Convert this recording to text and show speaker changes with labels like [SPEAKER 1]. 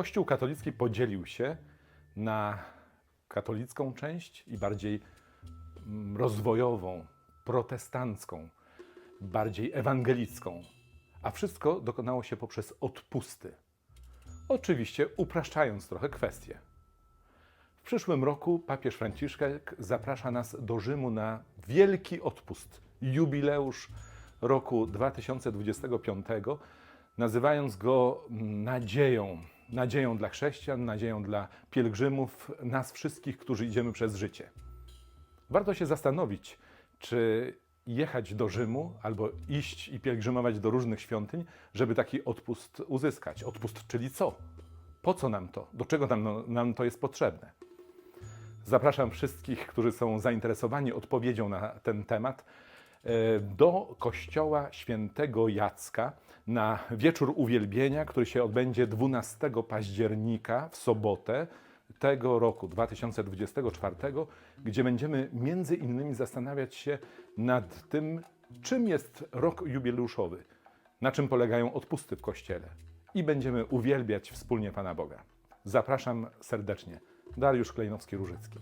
[SPEAKER 1] Kościół katolicki podzielił się na katolicką część i bardziej mm, rozwojową, protestancką, bardziej ewangelicką. A wszystko dokonało się poprzez odpusty. Oczywiście upraszczając trochę kwestie. W przyszłym roku papież Franciszek zaprasza nas do Rzymu na wielki odpust, jubileusz roku 2025, nazywając go nadzieją. Nadzieją dla chrześcijan, nadzieją dla pielgrzymów, nas wszystkich, którzy idziemy przez życie. Warto się zastanowić, czy jechać do Rzymu albo iść i pielgrzymować do różnych świątyń, żeby taki odpust uzyskać. Odpust, czyli co? Po co nam to? Do czego nam, nam to jest potrzebne? Zapraszam wszystkich, którzy są zainteresowani odpowiedzią na ten temat, e, do kościoła świętego Jacka na wieczór uwielbienia, który się odbędzie 12 października w sobotę tego roku 2024, gdzie będziemy między innymi zastanawiać się nad tym, czym jest rok jubileuszowy, na czym polegają odpusty w kościele i będziemy uwielbiać wspólnie Pana Boga. Zapraszam serdecznie. Dariusz Klejnowski-Różycki.